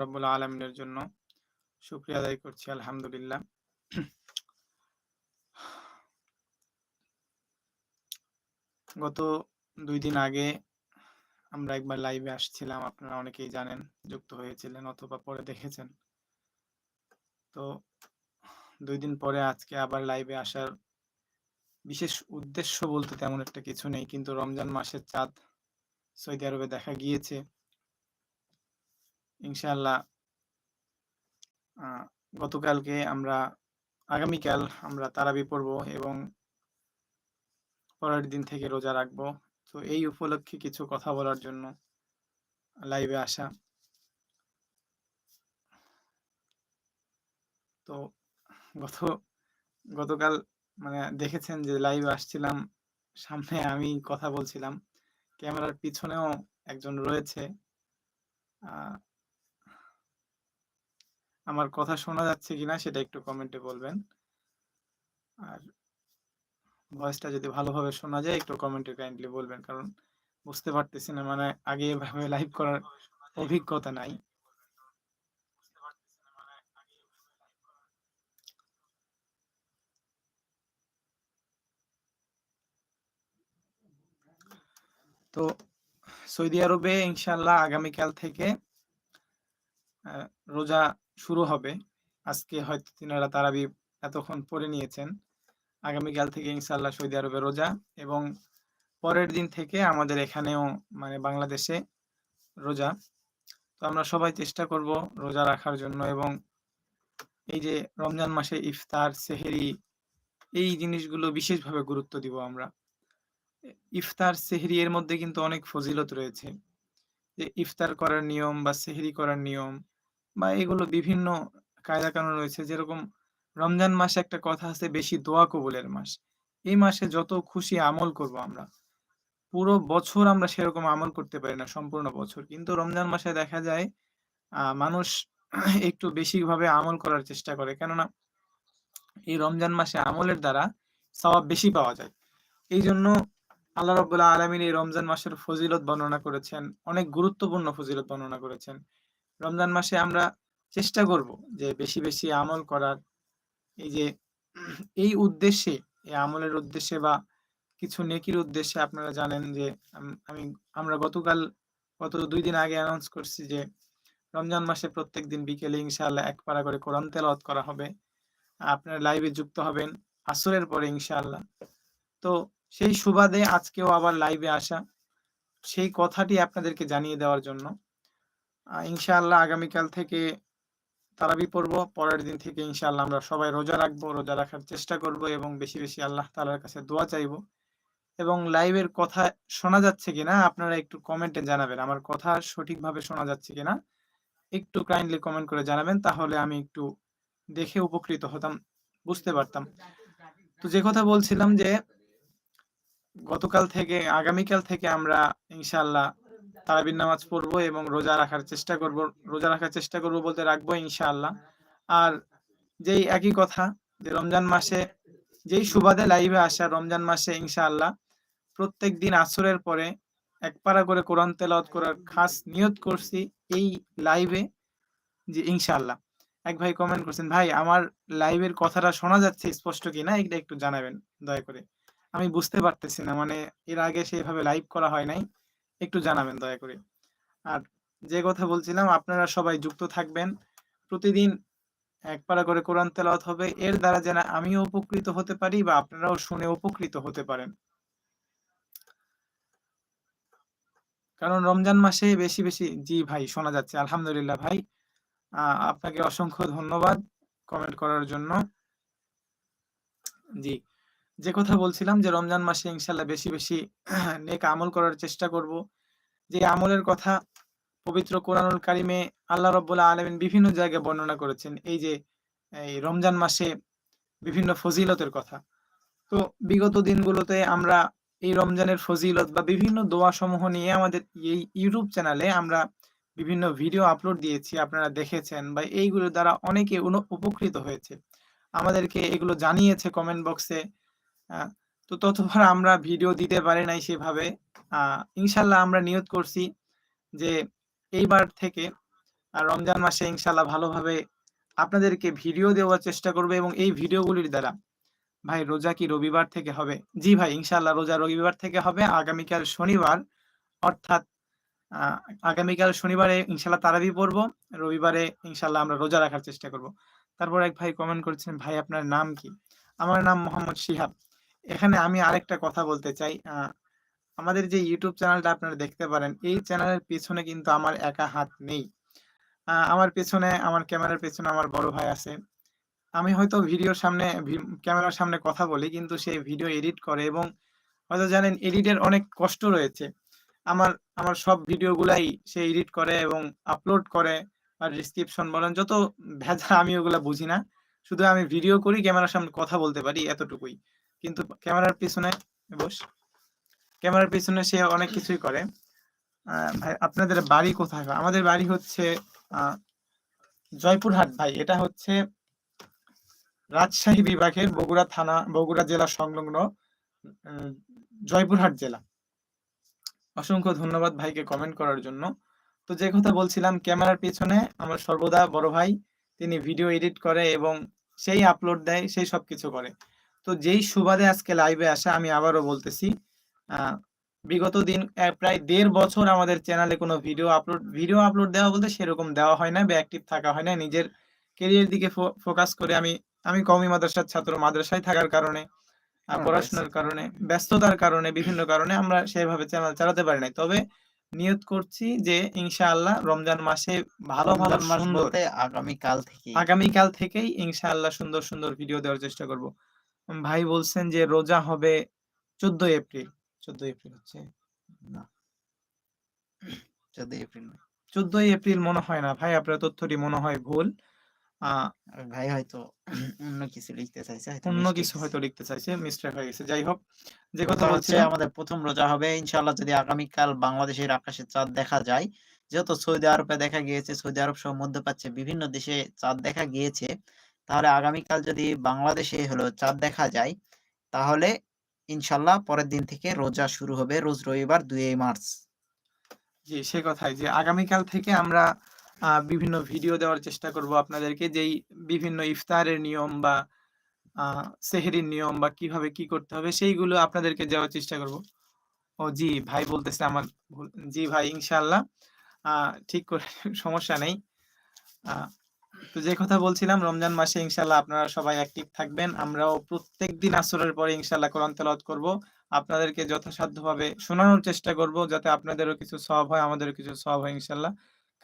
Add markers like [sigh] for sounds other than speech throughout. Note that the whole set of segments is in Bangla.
রব্বুল আলমিনের জন্য শুক্রিয়া আদায় করছি, আলহামদুলিল্লাহ। গত দুই দিন আগে আমরা একবার লাইভে আসছিলাম, আপনারা অনেকেই জানেন, যুক্ত হয়েছিলেন অথবা পরে দেখেছেন। তো দুই দিন পরে আজকে আবার লাইভে আসার বিশেষ উদ্দেশ্য বলতে তেমন একটা কিছু নেই, কিন্তু রমজান মাসের চাঁদ সৌদি আরবে দেখা গিয়েছে। ইনশাআল্লাহ গতকালকে আমরা, আগামীকাল আমরা তারাবি পড়ব এবং পরের দিন থেকে রোজা রাখব। তো এই উপলক্ষে কিছু কথা বলার জন্য লাইভে আসা। তো গত, গতকাল মানে দেখেছেন যে লাইভে আসছিলাম, সামনে আমি কথা বলছিলাম। ক্যামেরার পিছনেও একজন রয়েছে। আমার কথা শোনা যাচ্ছে কিনা সেটা একটু কমেন্টে বলবেন। আর ভয়েসটা যদি ভালোভাবে শোনা যায়, একটু কমেন্টে কাইন্ডলি বলবেন, কারণ বুঝতে পারতেছি না মানে আগে এভাবে লাইভ করার অভিজ্ঞতা নাই। তো সৌদি আরবে ইনশাল্লাহ আগামীকাল থেকে রোজা শুরু হবে। আজকে হয়তো তিনারা তারাবি এতক্ষণ পড়ে নিয়েছেন। আগামীকাল থেকে ইনশাল্লাহ সৌদি আরবে রোজা এবং পরের দিন থেকে আমাদের এখানেও মানে বাংলাদেশে রোজা। তো আমরা সবাই চেষ্টা করব রোজা রাখার জন্য এবং এই যে রমজান মাসে ইফতার, সেহেরি, এই জিনিসগুলো বিশেষভাবে গুরুত্ব দিব আমরা। ইফতার, সেহরি এর মধ্যে কিন্তু অনেক ফজিলত রয়েছে। যে ইফতার করার নিয়ম বা সেহরি করার নিয়ম বা এগুলো বিভিন্ন কায়দা কানুন রয়েছে। যেরকম রমজান মাসে একটা কথা আছে, বেশি দোয়া কবুলের মাস। এই মাসে যত খুশি আমল করব আমরা। পুরো বছর আমরা সেরকম আমল করতে পারি না, সম্পূর্ণ বছর। কিন্তু রমজান মাসে দেখা যায় মানুষ [clears throat] একটু বেশি ভাবে আমল করার চেষ্টা করে। কেননা, এই রমজান মাসে আমলের দ্বারা সবাব বেশি পাওয়া যায়। এই জন্য আল্লাহ রব্বুল্লাহ আলমিন এই রমজান মাসের ফজিলত বর্ণনা করেছেন, অনেক গুরুত্বপূর্ণ ফজিলত বর্ণনা করেছেন। রমজান মাসে আমরা চেষ্টা করব যে বেশি বেশি আমল করার। এই যে এই উদ্দেশ্যে, এই আমলের উদ্দেশ্যে বা কিছু নেকির উদ্দেশ্যে আপনারা জানেন যে আমি আমরা গতকাল গত দুই দিন আগে অ্যানাউন্স করছি যে রমজান মাসে প্রত্যেক দিন বিকেলে ইনশাআল্লাহ এক পারা করে কোরআন তেলাওয়াত করা হবে। আপনারা লাইভে যুক্ত হবেন আসরের পরে ইনশাআল্লাহ। তো সেই সুবাদে আজকেও আবার লাইভে আসা। সেই কথাটি আপনাদেরকে জানিয়ে দেওয়ার জন্য ইনশাআল্লাহ আগামীকাল থেকে তারাবি পড়ব। পরের দিন থেকে ইনশাআল্লাহ আমরা সবাই রোজা রাখব, রোজা রাখার চেষ্টা করব এবং বেশি বেশি আল্লাহ তালার কাছে দোয়া চাইব। এবং লাইভের কথা শোনা যাচ্ছে কিনা আপনারা একটু কমেন্টে জানাবেন। আমার কথা সঠিকভাবে শোনা যাচ্ছে কিনা একটু কাইন্ডলি কমেন্ট করে জানাবেন, তাহলে আমি একটু দেখে উপকৃত হতাম, বুঝতে পারতাম। তো যে কথা বলছিলাম যে গতকাল থেকে, আগামীকাল থেকে আমরা ইনশাল্লাহ তারাবির নামাজ পড়ব এবং রোজা রাখার চেষ্টা করব, রোজা রাখার চেষ্টা করব বলতে রাখব ইনশাআল্লাহ। আর যেই একই কথা যে রমজান মাসে, যেই সুবাদে লাইভে আসা রমজান মাসে ইনশাআল্লাহ, প্রত্যেক দিন আসরের পরে এক পারা করে কোরআন তেলাওয়াত করার খাস নিয়ত করছি এই লাইভে যে ইনশাআল্লাহ। এক ভাই কমেন্ট করছেন, ভাই, আমার লাইভের কথাটা শোনা যাচ্ছে স্পষ্ট কিনা? এটা একটু জানাবেন, দয়া করে। আমি বুঝতে পারতেছি না মানে এর আগে সেভাবে লাইভ করা হয় নাই। একটু জানাবেন দয়া করে। আর যে কথা বলছিলাম আপনারা সবাই যুক্ত থাকবেন। প্রতিদিন এক পারা করে কোরআন তেলাওয়াত হবে। এর দ্বারা যেন আমিও উপকৃত হতে পারি বা আপনারাও শুনে উপকৃত হতে পারেন। কারণ রমজান মাসে বেশি বেশি জি ভাই শোনা যাচ্ছে। আলহামদুলিল্লাহ ভাই। আপনাকে অসংখ্য ধন্যবাদ কমেন্ট করার জন্য। জি। যে কথা বলছিলাম যে রমজান মাসে ইনশাল্লাহ বেশি বেশি [clears throat] নেক আমল করার চেষ্টা করব। যে আমলের কথা পবিত্র কোরআনুল কারিমে আল্লাহ রব্বুল্লাহ আলমিন বিভিন্ন জায়গায় বর্ণনা করেছেন। এই যে, এই রমজান মাসে বিভিন্ন ফজিলতের কথা। তো বিগত দিনগুলোতে আমরা এই রমজানের ফজিলত বা বিভিন্ন দোয়া সমূহ নিয়ে আমাদের এই ইউটিউব চ্যানেলে আমরা বিভিন্ন ভিডিও আপলোড দিয়েছি, আপনারা দেখেছেন বা এইগুলো দ্বারা অনেকে উপকৃত হয়েছে। আমাদেরকে এগুলো জানিয়েছে কমেন্ট বক্সে। তো ততবার আমরা ভিডিও দিতে পারি নাই সেভাবে ইনশাল্লাহ আমরা নিয়ত করছি যে এইবার থেকে রমজান মাসে ইনশাআল্লাহ ভালোভাবে আপনাদেরকে ভিডিও দেওয়ার চেষ্টা করব এবং এই ভিডিওগুলির দ্বারা ভাই রোজা কি রবিবার থেকে হবে? জি ভাই ইনশাল্লাহ রোজা রবিবার থেকে হবে। আগামীকাল শনিবার অর্থাৎ আগামীকাল শনিবারে ইনশাল্লাহ তারাবি পড়ব। রবিবারে ইনশাল্লাহ আমরা রোজা রাখার চেষ্টা করব। তারপর এক ভাই কমেন্ট করেছেন, "ভাই আপনার নাম কি?" আমার নাম মোহাম্মদ শিহাব। এখানে আমি আরেকটা কথা বলতে চাই। আমাদের যে ইউটিউব চ্যানেলটা আপনারা দেখতে পারেন, এই চ্যানেলের পেছনে কিন্তু আমার একা হাত নেই। আমার পেছনে আমার ক্যামেরার পেছনে আমার বড় ভাই আছে। আমি হয়তো ভিডিওর সামনে ক্যামেরার সামনে কথা বলি কিন্তু সে ভিডিও এডিট করে এবং হয়তো জানেন এডিটের অনেক কষ্ট রয়েছে। আমার আমার সব ভিডিওগুলাই সে এডিট করে এবং আপলোড করে আর ডেসক্রিপশন বলেন যত ভেজা আমি ওগুলা বুঝি না। শুধু আমি ভিডিও করি ক্যামেরার সামনে কথা বলতে পারি এতটুকুই। কিন্তু ক্যামেরার পিছনে বস। ক্যামেরার পিছনে সে অনেক কিছুই করে। ভাই আপনাদের বাড়ি কোথায় ভাই? আমাদের বাড়ি হচ্ছে জয়পুরহাট ভাই। এটা হচ্ছে রাজশাহী বিভাগের বগুড়া থানা, বগুড়া জেলা সংলগ্ন জয়পুরহাট জেলা। অসংখ্য ধন্যবাদ ভাইকে কমেন্ট করার জন্য। তো যে কথা বলছিলাম ক্যামেরার পিছনে আমার সর্বদা বড় ভাই। তিনি ভিডিও এডিট করে এবং সেই আপলোড দেয়, সেই সবকিছু করে। তো যেই সুবাদে আজকে লাইভে আসা আমি আবারও বলতেছি, বিগত দিন প্রায় দেড় বছর আমাদের চ্যানেলে কোনো ভিডিও আপলোড ভিডিও আপলোড দেওয়া বলতে সেরকম দেওয়া হয় না বা অ্যাক্টিভ থাকা হয় না। নিজের ক্যারিয়ার দিকে ফোকাস করে আমি আমি কওমি মাদ্রাসার ছাত্র। মাদ্রাসায় থাকার কারণে, পড়াশোনার আচ্ছা। কারণে, ব্যস্ততার কারণে, বিভিন্ন কারণে আমরা সেভাবে চ্যানেল চালাতে পারি নাই। তবে নিয়ত করছি যে ইনশাআল্লাহ রমজান মাসে ভালো, ভালো সুন্দর বলতে আগামীকাল থেকেই। আগামীকাল থেকেই ইনশাআল্লাহ সুন্দর, সুন্দর ভিডিও দেওয়ার চেষ্টা করব। ভাই বলছেন যে রোজা হবে ১৪ এপ্রিল। ১৪ এপ্রিল হচ্ছে? না। ১৪ এপ্রিল না। ১৪ এপ্রিল মনে হয় না ভাই আপনার তথ্যটি মনে হয় ভুল। ভাই হয়তো অন্য কিছু লিখতে চাইছে। অন্য কিছু হয়তো লিখতে চাইছে, মিস্টেক হয়ে গেছে। যাই হোক, যে কথা হচ্ছে আমাদের ১ম রোজা হবে। ইনশাআল্লাহ যদি আগামীকাল বাংলাদেশের আকাশে চাঁদ দেখা যায়, যেহেতু সৌদি আরবে দেখা গিয়েছে, সৌদি আরব সহ মধ্যপ্রাচ্যে বিভিন্ন দেশে চাঁদ দেখা গিয়েছে। তাহলে আগামীকাল যদি বাংলাদেশে হলো চাঁদ দেখা যায়, তাহলে ইনশাল্লাহ পরের দিন থেকে রোজা শুরু হবে রোজ রবিবার ২ মার্চ। জি, সে কথাই যে আগামীকাল থেকে আমরা বিভিন্ন ভিডিও দেওয়ার চেষ্টা করব আপনাদেরকে যেই বিভিন্ন ইফতারের নিয়ম বা সেহরির নিয়ম বা কীভাবে কি করতে হবে সেইগুলো আপনাদেরকে দেওয়ার চেষ্টা করব। ও জি, ভাই বলতেছে আমার জি ভাই ইনশাল্লাহ ঠিক করে সমস্যা নেই। তো যে কথা বলছিলাম রমজান মাসে ইনশাল্লাহ আপনারা সবাই অ্যাক্টিভ থাকবেন। আমরাও প্রত্যেকদিন আসরের পরে ইনশাআল্লাহ কোরআন তেলাওয়াত করব। আপনাদেরকে যথাসাধ্যভাবে শোনানোর চেষ্টা করব যাতে আপনাদেরও কিছু সওয়াব হয়, আমাদেরও কিছু সওয়াব হয় ইনশাআল্লাহ।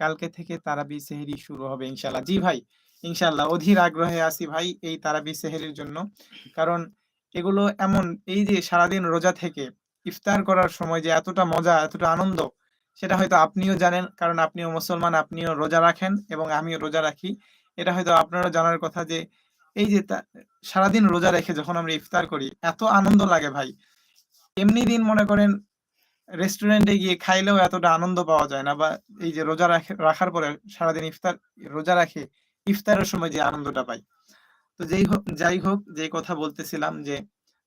কালকে থেকে তারাবি সেহেরি শুরু হবে ইনশাল্লাহ জি ভাই, ইনশাল্লাহ অধীর আগ্রহে আছি ভাই এই তারাবি সেহেরির জন্য। কারণ এগুলো এমন এই যে সারাদিন রোজা থেকে ইফতার করার সময় যে এতটা মজা, এতটা আনন্দ সেটা হয়তো আপনিও জানেন। কারণ আপনিও মুসলমান, আপনিও রোজা রাখেন এবং আমিও রোজা রাখি। এটা হয়তো আপনারও জানার কথা যে এই যে সারাদিন রোজা রেখে যখন আমরা ইফতার করি এত আনন্দ লাগে ভাই। এমনি দিন মনে করেন রেস্টুরেন্টে গিয়ে খাইলেও এতটা আনন্দ পাওয়া যায় না বা এই যে রোজা রাখে রাখার পরে সারাদিন ইফতার রোজা রাখে ইফতারের সময় যে আনন্দটা পাই। তো যেই হোক যাই হোক যে কথা বলতেছিলাম যে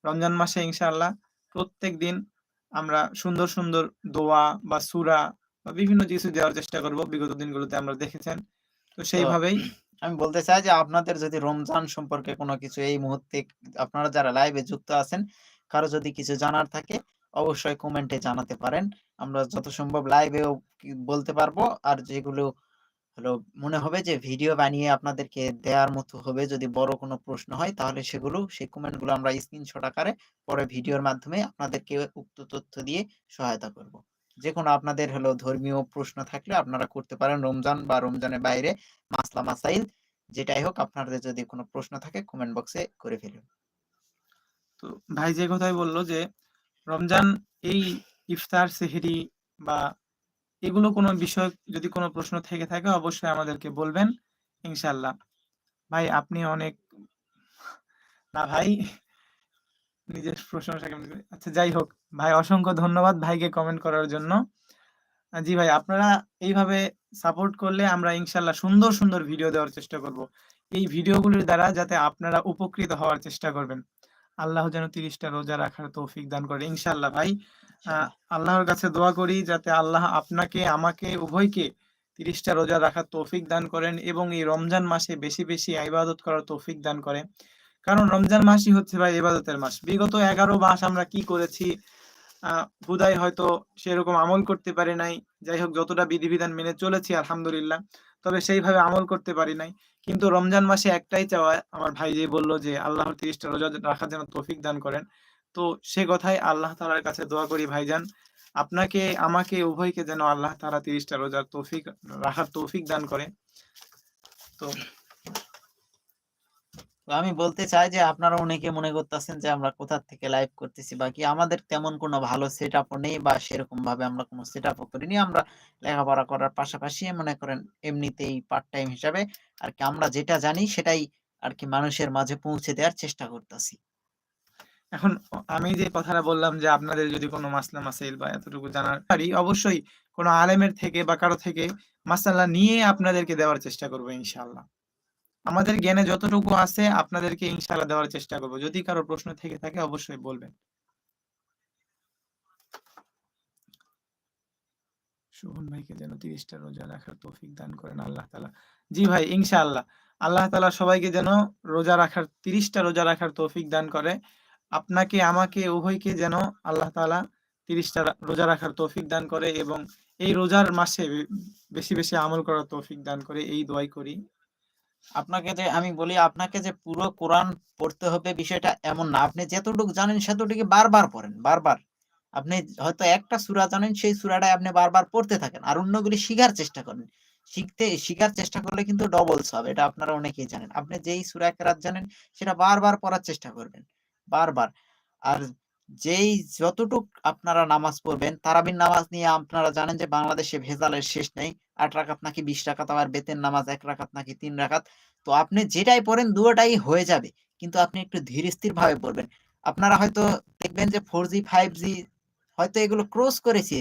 রমজান মাসে ইনশাআল্লাহ প্রত্যেকদিন আমরা সুন্দর, সুন্দর দোয়া বা সূরা বা বিভিন্ন কিছু দেওয়ার চেষ্টা করব। বিগত দিনগুলোতে আমরা দেখেছেন। তো সেইভাবেই আমি বলতে চাই যে আপনাদের যদি রমজান সম্পর্কে কোনো কিছু এই মুহূর্তে আপনারা যারা লাইভে যুক্ত আছেন, কারও যদি কিছু জানার থাকে অবশ্যই কমেন্টে জানাতে পারেন। আমরা যত সম্ভব লাইভেও বলতে পারব। আর যেগুলো হলো মনে হবে যে ভিডিও বানিয়ে আপনাদেরকে দেওয়ার মতো হবে যদি বড় কোনো প্রশ্ন হয় তাহলে সেগুলো সেই কমেন্টগুলো আমরা স্ক্রিনশট আকারে পরে ভিডিওর মাধ্যমে আপনাদেরকে উক্ত তথ্য দিয়ে সহায়তা করব। যেকোনো আপনাদের হলো ধর্মীয় প্রশ্ন থাকলে আপনারা করতে পারেন রমজান বা রমজানের বাইরে মাসলা মাসাইল যেটাই হোক আপনাদের যদি কোনো প্রশ্ন থাকে কমেন্ট বক্সে করে ফেলুন। তো ভাই যে কথাই বলল যে রমজান এই ইফতার, সেহরি বা এগুলো কোনো বিষয় যদি কোনো প্রশ্ন থেকে থাকে অবশ্যই আমাদেরকে বলবেন ইনশাআল্লাহ। ভাই আপনি অনেক না ভাই নিজের প্রশংসা আচ্ছা যাই হোক ভাই অসংখ্য ধন্যবাদ ভাইকে কমেন্ট করার জন্য। জি ভাই আপনারা এইভাবে সাপোর্ট করলে আমরা ইনশাল্লাহ সুন্দর, সুন্দর ভিডিও দেওয়ার চেষ্টা করব। এই ভিডিওগুলির দ্বারা যাতে আপনারা উপকৃত হওয়ার চেষ্টা করবেন। আল্লাহ যেন তিরিশটা রোজা রাখার তৌফিক দান করে। ইনশাল্লাহ ভাই। আ আল্লাহর কাছে দোয়া করি যাতে আল্লাহ আপনাকে, আমাকে, উভয়কে তিরিশটা রোজা রাখার তৌফিক দান করেন এবং এই রমজান মাসে বেশি বেশি ইবাদত করার তৌফিক দান করেন। কারণ রমজান মাসই হচ্ছে ভাই ইবাদতের মাস। বিগত এগারো মাস আমরা কি করেছি আহ হুদাই হয়তো সেরকম আমল করতে পারি নাই। যাই হোক, যতটা বিধিবিধান মেনে চলেছি, আলহামদুলিল্লাহ। তবে সেইভাবে আমল করতে পারি নাই। কিন্তু রমজান মাসে একটাই চাওয়া আমার ভাই যে বলল যে, আল্লাহর তিরিশটা রোজা রাখার জন্য তৌফিক দান করেন। তো সে কথাই আল্লাহ তালার কাছে দোয়া করি, ভাইজান। আপনাকে, আমাকে, উভয়কে যেন আল্লাহ তারা তিরিশটা রোজার তৌফিক, রাখার তৌফিক দান করে। তো আমি বলতে চাই যে, আপনারা অনেকে মনে করতেছেন যে, আমরা কোথা থেকে লাইভ করতেছি বাকি আমাদের তেমন কোনো ভালো সেট আপও নেই বা সেরকম ভাবে আমরা কোনো সেট আপও করিনি। আমরা লেখাপড়া করার পাশাপাশি, মনে করেন, এমনিতেই পার্ট টাইম হিসাবে, আর কি আমরা যেটা জানি সেটাই আর কি মানুষের মাঝে পৌঁছে দেওয়ার চেষ্টা করতেছি। এখন আমি যে কথাটা বললাম যে আপনাদের যদি কোনো মাসলা মাসাইল বা এতটুকু জানার পারি, অবশ্যই কোনো আলেমের থেকে বা কারও থেকে মাসালা নিয়ে আপনাদেরকে দেওয়ার চেষ্টা করব ইনশাআল্লাহ। আমাদের জ্ঞানে যতটুকু আছে আপনাদেরকে ইনশাআল্লাহ দেওয়ার চেষ্টা করব। যদি কারও প্রশ্ন থেকে থাকে, অবশ্যই বলবেন। শোভন ভাইকে যেন তিরিশটা রোজা রাখার তৌফিক দান করেন আল্লাহ তালা জি ভাই, ইনশাআল্লাহ। আল্লাহ তালা সবাইকে যেন রোজা রাখার, তিরিশটা রোজা রাখার তৌফিক দান করে। আপনাকে, আমাকে, উভয়কে যেন আল্লাহ তালা তিরিশটা রোজা রাখার তৌফিক দান করে এবং এই রোজার মাসে বেশি বেশি আমল করার তৌফিক দান করে, এই দোয়াই করি। আপনাকে যে, আমি বলি, আপনাকে যে পুরো কোরআন পড়তে হবে বিষয়টা এমন না। আপনি যতটুকু জানেন সেতটুকু বারবার পড়েন, বারবার। আপনি হয়তো একটা সূরা জানেন, সেই সূরাটাই আপনি বারবার পড়তে থাকেন। আর অন্যগুলি শিখার চেষ্টা করেন। শিখতে, শিখার চেষ্টা করলে কিন্তু ডবলস হবে, এটা আপনারা অনেকেই জানেন। আপনি যেই সূরা কেরাত জানেন, সেটা বারবার পড়ার চেষ্টা করবেন। বারবার। আর যেই যতটুক আপনারা নামাজ পড়বেন, তারাবির নামাজ নিয়ে আপনারা জানেন যে বাংলাদেশে ভেজালের শেষ নেই। আট রাকাত নাকি বিশ রাকাত, আবার বেতের নামাজ এক রাকাত নাকি তিন রাকাত। তো আপনি যেটাই পড়েন দুটোটাই হয়ে যাবে। কিন্তু আপনি একটু ধীর স্থির ভাবে পড়বেন। আপনারা হয়তো দেখবেন যে ফোর জি ফাইভ জি হয়তো এগুলো ক্রস করেছে।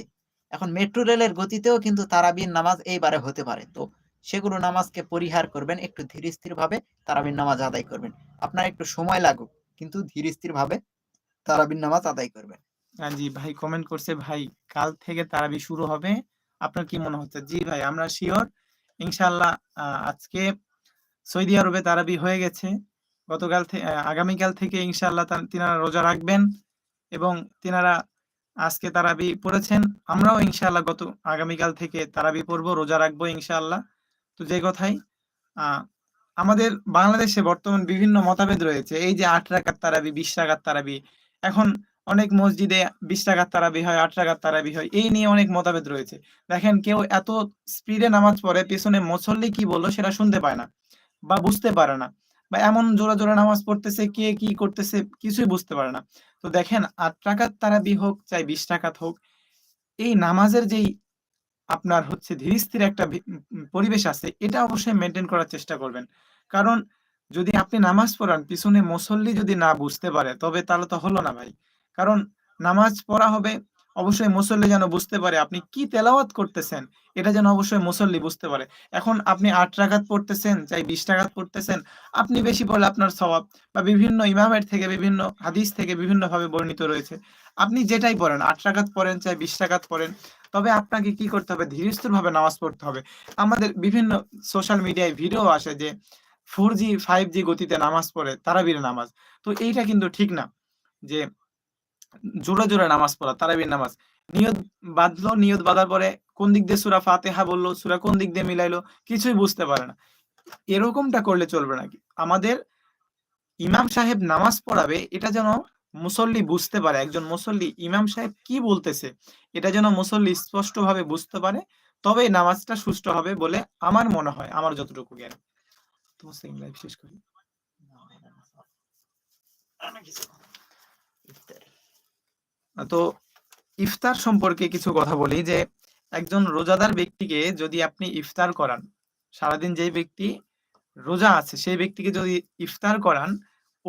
এখন মেট্রো রেলের গতিতেও কিন্তু তারাবির নামাজ এইবারে হতে পারে। তো সেগুলো নামাজকে পরিহার করবেন, একটু ধীর স্থির ভাবে তারাবির নামাজ আদায় করবেন। আপনার একটু সময় লাগুক। কিন্তু ধীর স্থির ভাবে তারাবির নামাজ আদায় করবেন হ্যাঁ জি, ভাই কমেন্ট করছে, ভাই, কাল থেকে তারাবি শুরু হবে। আপনার কি মনে হচ্ছে? জি ভাই, আমরা শিওর ইনশাল্লাহ আজকে সৌদি আরবে তারাবি হয়ে গেছে। গতকাল আগামীকাল থেকে ইনশাল্লাহ তিনারা রোজা রাখবেন এবং তিনারা আজকে তারাবি পড়েছেন। আমরাও ইনশাল্লাহ গত, আগামীকাল থেকে তারাবি পড়ব, রোজা রাখব ইনশাল্লাহ তো যে কথাই আমাদের বাংলাদেশে বর্তমান বিভিন্ন মতাভেদ রয়েছে। এই যে আট রাকাত তারাবি, বিশ রাকাত তারাবি, এখন অনেক মসজিদে বিশ টাকার তারাবি হয়, আট টাকার তারাবি হয়, এই নিয়ে অনেক মতাভেদ রয়েছে। দেখেন, কেউ এত স্পিডে নামাজ পড়ে, পেছনে মুসল্লি কি বলল সেটা শুনতে পায় না বা বুঝতে পারে না বা এমন জোড়া জোড়া নামাজ পড়তেছে, কে কি করতেছে কিছুই বুঝতে পারে না। তো দেখেন, আট টাকার তারাবি হোক, চাই বিশ টাকাত হোক, এই নামাজের যেই আপনার হচ্ছে ধীরস্থির একটা পরিবেশ আছে, এটা অবশ্যই মেনটেন করার চেষ্টা করবেন। কারণ যদি আপনি নামাজ পড়ান, পিছনে মুসল্লি যদি না বুঝতে পারে, তবে তাহলে তো হলো না ভাই। কারণ নামাজ পড়া হবে, অবশ্যই মুসল্লি যেন বুঝতে পারে আপনি কি তেলাওয়াত করতেছেন, এটা যেন অবশ্যই মুসল্লি বুঝতে পারে। এখন আপনি আট টাকাত পড়তেছেন, চাই বিশ টাকাত পড়তেছেন, আপনি বেশি পড়লে আপনার স্বভাব বা বিভিন্ন ইমামের থেকে বিভিন্ন হাদিস থেকে বিভিন্নভাবে বর্ণিত রয়েছে। আপনি যেটাই পড়েন, আট টাকাত পড়েন, চাই বিশ টাকাত পড়েন তবে আপনাকে কি করতে হবে? ধীরস্থির ভাবে নামাজ পড়তে হবে। আমাদের বিভিন্ন সোশ্যাল মিডিয়ায় ভিডিও আসে যে ফোর জি ফাইভ জি গতিতে নামাজ পড়ে, তারাবির নামাজ। তো এইটা কিন্তু ঠিক না যে, জোরে জোরে নামাজ পড়া, তারাবির নামাজ। নিয়ত বাঁধলো, নিয়ত বাঁধার পরে কোন দিক দিয়ে সুরা ফাতেহা বলল, সুরা কোন দিক দিয়ে মিলাইলো, কিছুই বুঝতে পারে না। এরকমটা করলে চলবে নাকি? আমাদের ইমাম সাহেব নামাজ পড়াবে, এটা যেন মুসল্লি বুঝতে পারে, একজন মুসল্লি ইমাম সাহেব কি বলতেছে? এটা যেন মুসল্লি স্পষ্ট ভাবে বুঝতে পারে, তবে নামাজটা সুষ্ঠু হবে বলে আমার মনে হয়, আমার যতটুকু জ্ঞান। শেষ করি। তো ইফতার সম্পর্কে কিছু কথা বলি, যে একজন রোজাদার ব্যক্তিকে যদি আপনি ইফতার করান, সারাদিন যে ব্যক্তি রোজা আছে, সেই ব্যক্তিকে যদি ইফতার করান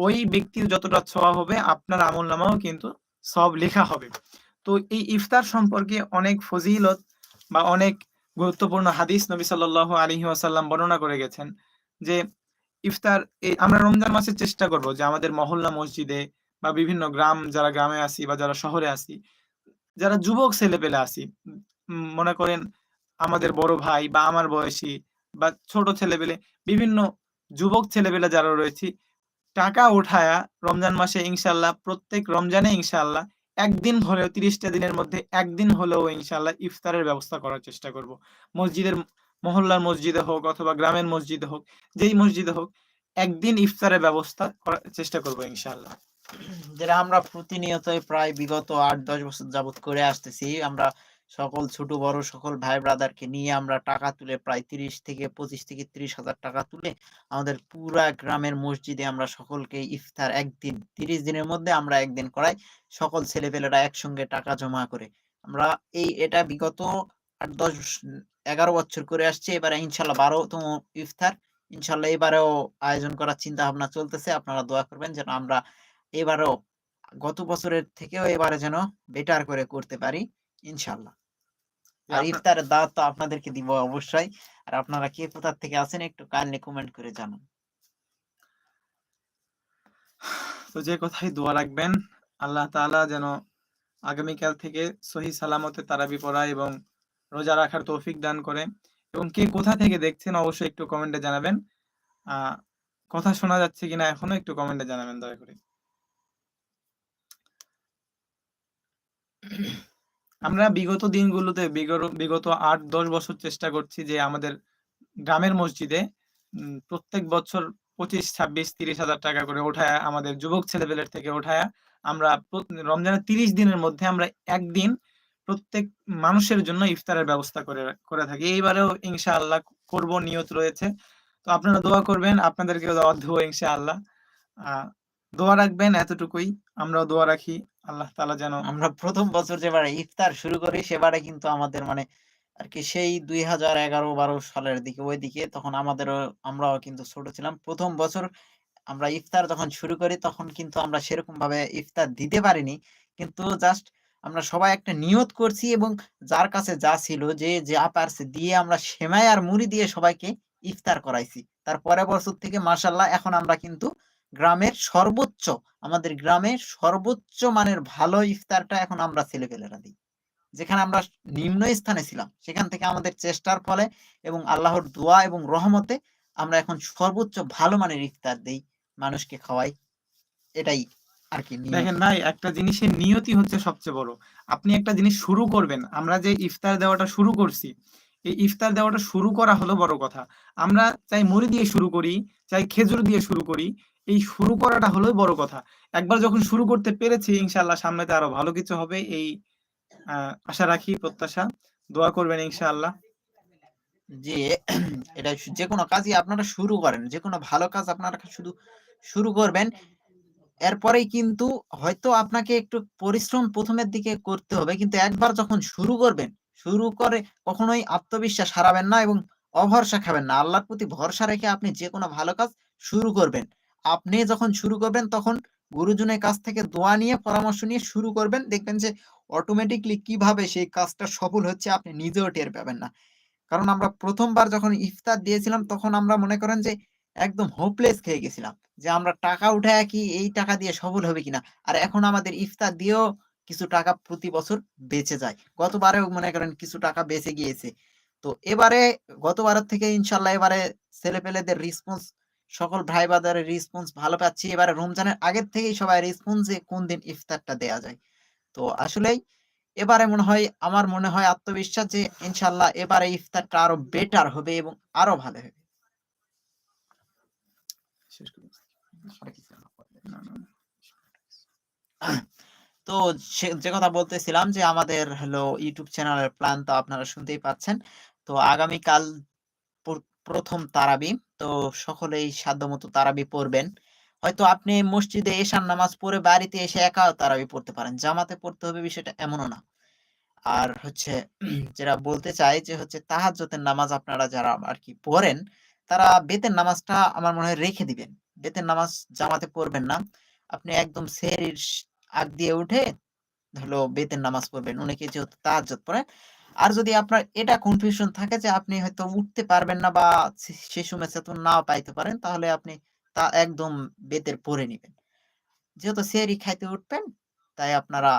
ওই ব্যক্তির যতটা ছোঁয়া হবে, আপনার আমল নামাও কিন্তু সব লেখা হবে। তো এই ইফতার সম্পর্কে অনেক ফজিলত বা অনেক গুরুত্বপূর্ণ হাদিস নবী সাল আলী আসাল্লাম বর্ণনা করে গেছেন যে, ইফতার আমরা রমজান মাসে চেষ্টা করব যে আমাদের মহল্লা মসজিদে বা বিভিন্ন গ্রাম, যারা গ্রামে আসি বা যারা শহরে আসি যারা যুবক ছেলে পেলে আসি মনে করেন আমাদের বড় ভাই বা আমার বয়সী বা ছোট ছেলেপেলে, বিভিন্ন যুবক ছেলেপেলে যারা রয়েছে টাকা উঠায়া রমজান মাসে ইনশাল্লাহ প্রত্যেক রমজানে ইনশাল্লাহ একদিন হলেও তিরিশটা দিনের মধ্যে একদিন হলেও ইনশাল্লাহ ইফতারের ব্যবস্থা করার চেষ্টা করব। মসজিদের মহল্লার মসজিদে হোক অথবা গ্রামের মসজিদে হোক, যেই মসজিদে হোক, একদিন ইফতারের ব্যবস্থা করার চেষ্টা করব ইনশাল্লাহ যেটা আমরা প্রতিনিয়তই প্রায় বিগত আট দশ বছর যাবত করে আসতেছি, আমরা সকল ছোট, বড় সকল ভাই ব্রাদারকে নিয়ে আমরা টাকা তুলে প্রায় তিরিশ থেকে পঁচিশ থেকে ত্রিশ হাজার টাকা তুলে আমাদের পুরা গ্রামের মসজিদে আমরা সকলকে ইফতার একদিন, তিরিশ দিনের মধ্যে আমরা একদিন করাই সকল ছেলেপেলেরা একসঙ্গে টাকা জমা করে। আমরা এই, এটা বিগত আট, দশ, এগারো বছর করে আসছে, এবারে ইনশাল্লাহ বারোতম ইফতার। ইনশাল্লাহ এবারেও আয়োজন করার চিন্তা ভাবনা চলতেছে, আপনারা দোয়া করবেন যেন আমরা এবারও, গত বছরের থেকেও এবারে যেন বেটার করে করতে পারি, ইনশাল্লাহ। আর ইফতারের দাওয়াত তো আপনাদেরকে দিব অবশ্যই। আর আপনারা কে কোথা থেকে আছেন একটু কাইন্ডলি কমেন্ট করে জানান। তো যে কথাই দোয়া রাখবেন আল্লাহ তাআলা যেন আগামীকাল থেকে সহি সালামতে তারাবি পড়া এবং রোজা রাখার তৌফিক দান করে। এবং কে কোথা থেকে দেখছেন অবশ্যই একটু কমেন্টে জানাবেন। আহ কথা শোনা যাচ্ছে কিনা এখনও একটু কমেন্টে জানাবেন দয়া করে। আমরা বিগত দিনগুলোতে বিগত আট, দশ বছর চেষ্টা করছি যে আমাদের গ্রামের মসজিদে প্রত্যেক বছর পঁচিশ, ছাব্বিশ, তিরিশ হাজার টাকা করে ওঠায় আমাদের যুবক ছেলেপেলের থেকে ওঠায় আমরা রমজানের তিরিশ দিনের মধ্যে আমরা একদিন প্রত্যেক মানুষের জন্য ইফতারের ব্যবস্থা করে করে থাকি। এইবারেও ইনশাআল্লাহ করব, নিয়ত রয়েছে। তো আপনারা দোয়া করবেন আপনাদেরকে দাওয়াত দেবো ইনশাআল্লাহ। দোয়া রাখবেন এতটুকুই। আমরাও দোয়া রাখি। আল্লাহ তাআলা যেন আমরা প্রথম বছর যেবারে ইফতার শুরু করি, সেবারে কিন্তু আমাদের মানে আর কি সেই দুই হাজার এগারো বারো সালের দিকে ওই দিকে তখন আমাদেরও, আমরাও কিন্তু ছোট ছিলাম। প্রথম বছর আমরা ইফতার যখন শুরু করি, তখন কিন্তু আমরা সেরকম ভাবে ইফতার দিতে পারিনি। কিন্তু জাস্ট আমরা সবাই একটা নিয়ত করছি এবং যার কাছে যা ছিল যে, যা পারছে দিয়ে আমরা সেমাই আর মুড়ি দিয়ে সবাইকে ইফতার করাইছি। তার পরের বছর থেকে মাসাল্লাহ এখন আমরা কিন্তু গ্রামের সর্বোচ্চ, আমাদের গ্রামের সর্বোচ্চ মানের ভালো ইফতারটা এখন আমরা ছেলেপেলেরা দিই। যেখানে আমরা নিম্ন স্থানে ছিলাম, সেখান থেকে আমাদের চেষ্টার ফলে এবং আল্লাহর দোয়া এবং রহমতে আমরা এখন সর্বোচ্চ ভালো মানের ইফতার দেই, মানুষকে খাওয়াই। এটাই আর কি দেখেন ভাই, একটা জিনিসের নিয়তি হচ্ছে সবচেয়ে বড়। আপনি একটা জিনিস শুরু করবেন, আমরা যে ইফতার দেওয়াটা শুরু করছি, এই ইফতার দেওয়াটা শুরু করা হলো বড় কথা। আমরা চাই মুড়ি দিয়ে শুরু করি, চাই খেজুর দিয়ে শুরু করি এই শুরু করাটা হলো বড় কথা। একবার যখন শুরু করতে পেরেছি, ইনশাআল্লাহ সামনেতে আরও ভালো কিছু হবে। এই আশা রাখি, প্রত্যাশা। দোয়া করবেন, ইনশাআল্লাহ। যে এটা যে কোনো কাজই আপনারা শুরু করেন। যে কোনো ভালো কাজ আপনারা শুধু শুরু করবেন। এরপরেই কিন্তু হয়তো আপনাকে একটু পরিশ্রম প্রথমের দিকে করতে হবে। কিন্তু একবার যখন শুরু করবেন, শুরু করে কখনোই আত্মবিশ্বাস হারাবেন না এবং অভরসা খাবেন না। আল্লাহর প্রতি ভরসা রেখে আপনি যে কোনো ভালো কাজ শুরু করবেন। আপনি যখন শুরু করবেন, তখন গুরুজনের কাছ থেকে দোয়া নিয়ে পরামর্শ নিয়ে শুরু করবেন। দেখবেন যে অটোমেটিকলি কীভাবে সেই কাজটা সফল হচ্ছে আপনি নিজেও টের পাবেন না। কারণ আমরা প্রথমবার যখন ইফতার দিয়েছিলাম, তখন আমরা মনে করেন যে, একদম হোপলেস খেয়ে গেছিলাম। যে, আমরা টাকা উঠায় কি এই টাকা দিয়ে সফল হবে কিনা? আর এখন আমাদের ইফতার দিয়েও কিছু টাকা প্রতি বছর বেঁচে যায়। গতবারেও মনে করেন কিছু টাকা বেঁচে গিয়েছে। তো এবারে, গতবারের থেকে ইনশাল্লাহ এবারে ছেলেপেলেদের রেসপন্স সকল ভাই বাজারের রেসপন্স ভালো পাচ্ছি। এবারে রমজানের আগের থেকেই সবাই রেসপন্স যে কোন দিন ইফতারটা দেয়া যায়। তো আসলেই এবারে মনে হয় আমার মনে হয় আত্মবিশ্বাস যে ইনশাল্লাহ এবারে ইফতারটা আরও বেটার হবে এবং আরও ভালো হবে। তো যে কথা বলতেছিলাম যে আমাদের হলো ইউটিউব চ্যানেলের প্ল্যান তো আপনারা শুনতেই পাচ্ছেন। তো আগামীকাল প্রথম তারাবি। তো সকলেই সাধ্যমতো তারাবি পড়বেন। হয়তো আপনি মসজিদে এশার নামাজ পড়ে বাড়িতে এসে একাও তারাবি পড়তে পারেন। জামাতে পড়তে হবে বিষয়টা এমনও না। আর হচ্ছে [clears throat] যেটা বলতে চাই যে হচ্ছে তাহাজ্জুদের নামাজ আপনারা যারা আর কি পড়েন, তারা বেতের নামাজটা আমার মনে হয় রেখে দিবেন। বেতের নামাজ জামাতে পড়বেন না। আপনি একদম সেহরির স- আগ দিয়ে উঠে ধরো বেতের নামাজ পড়বেন। অনেকে যেহেতু তাহাজ্জুদ পড়েন আর যদি আপনার এটা কনফিউশন থাকে যে আপনি হয়তো উঠতে পারবেন না বা শিশু সময় না পাইতে পারেন তাহলে আপনি তা একদম বেতের পরে নেবেন। যেহেতু সেরি খাইতে উঠবেন তাই আপনারা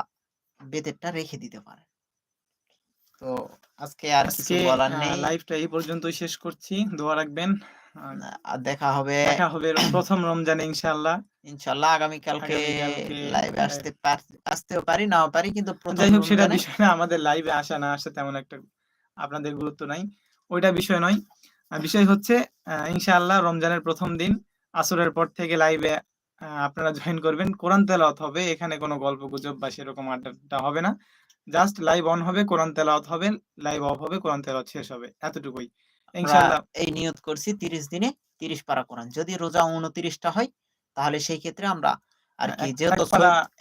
বেতেরটা রেখে দিতে পারেন। তো আজকে আর কিছু বলার নেই। লাইভটা এই পর্যন্তই শেষ করছি। দোয়া রাখবেন। দেখা হবে দেখা হবে প্রথম রমজানে ইনশাআল্লাহ। ইনশাল্লাহ আগামীকালকে আগামীকালকে লাইভে আসতে আসতেও পারি নাও পারি কিন্তু যাই হোক সেটা বিষয় না আমাদের লাইভে আসা না আসা তেমন একটা আপনাদের গুরুত্ব নাই। ওইটা বিষয় নয়। বিষয় হচ্ছে ইনশাআল্লাহ রমজানের প্রথম দিন আসরের পর থেকে লাইভে আপনারা জয়েন করবেন। কোরআন তেলাওয়াত হবে এখানে কোনো গল্প গুজব বা সেরকম আড্ডা হবে না। জাস্ট লাইভ অন হবে কোরআন তেলাওয়াত হবে লাইভ অফ হবে কোরআন তেলাওয়াত শেষ হবে এতটুকুই। ইনশাআল্লাহ এই নিয়ত করছি তিরিশ দিনে তিরিশ পারা কোরআন। যদি রোজা উনত্রিশটা হয় তাহলে সেই ক্ষেত্রে আমরা আর কি যেহেতু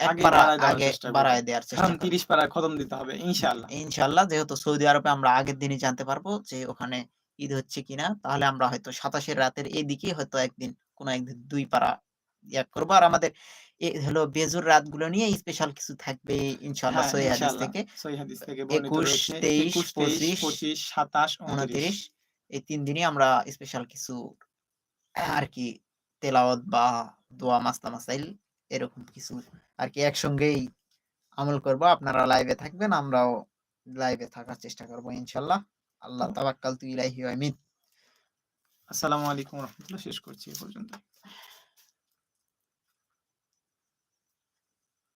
এক পারা আগে বাড়ায় দেওয়ার চেষ্টা। তিরিশ পারা খতম দিতে হবে ইনশাআল্লাহ ইনশাল্লাহ যেহেতু সৌদি আরবে আমরা আগের দিনই জানতে পারব যে ওখানে ঈদ হচ্ছে কিনা তাহলে আমরা হয়তো সাতাশের রাতের এদিকে হয়তো একদিন কোন একদিন দুই পারা ইয়া করব। আর আমাদের হলো বেজুর রাতগুলো নিয়ে স্পেশাল কিছু থাকবে ইনশাল্লাহ হ্যাঁ, সহি হাদিস ইনশাআল্লাহ। থেকে। সহিহ হাদিস থেকে একুশ, তেইশ, 21, 23, পঁচিশ, 25, 27, 29 উনত্রিশ। এই তিন দিনই আমরা স্পেশাল কিছু আর কি তেলাওয়াত বা দোয়া, মাস্তা মাসাইল এরকম কিছু আর কি একসঙ্গেই আমল করব। আপনারা লাইভে থাকবেন, আমরাও লাইভে থাকার চেষ্টা করব ইনশাল্লাহ আল্লাহ তাবাক্কাল তুই ইলাইহি ওয়া আসসালামু আলাইকুম, রাহমাতুল্লাহ। শেষ করছি এই পর্যন্ত